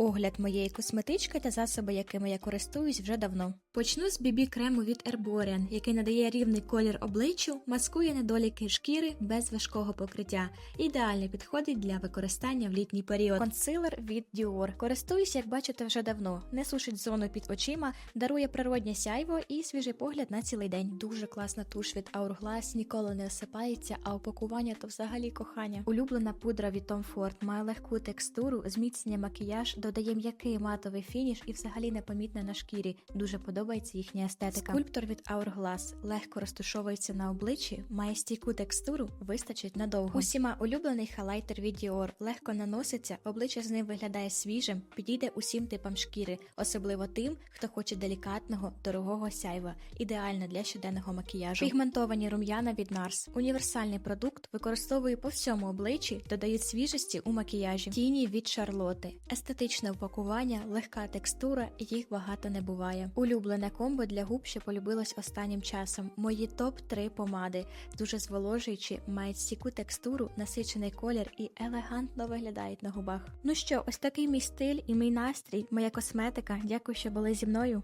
Огляд моєї косметички та засоби, якими я користуюсь вже давно. Почну з BB крему від Herborian, який надає рівний колір обличчю, маскує недоліки шкіри без важкого покриття. Ідеально підходить для використання в літній період. Консилер від Dior. Користуюсь, як бачите, вже давно. Не сушить зону під очима, дарує природнє сяйво і свіжий погляд на цілий день. Дуже класна туш від Hourglass, ніколи не осипається, а упакування то взагалі кохання. Улюблена пудра від Tom Ford має легку текстуру, зміцнює макіяж, додає м'який матовий фініш і взагалі непомітне на шкірі. Дуже подобається їхня естетика. Скульптор від Hourglass легко розташовується на обличчі, має стійку текстуру, вистачить надовго. Усіма улюблений хайлайтер від Dior легко наноситься, обличчя з ним виглядає свіжим, підійде усім типам шкіри, особливо тим, хто хоче делікатного, дорогого сяйва, ідеально для щоденного макіяжу. Пігментовані рум'яна від NARS. Універсальний продукт використовую по всьому обличчі, додають свіжості у макіяжі. Тіні від Шарлоти. Естетичне упакування, легка текстура, їх багато не буває. Улюблене комбо для губ, що полюбилось останнім часом. Мої топ 3 помади, дуже зволожуючі, мають стіку текстуру, насичений колір і елегантно виглядають на губах. Ну що, ось такий мій стиль і мій настрій, моя косметика. Дякую, що були зі мною.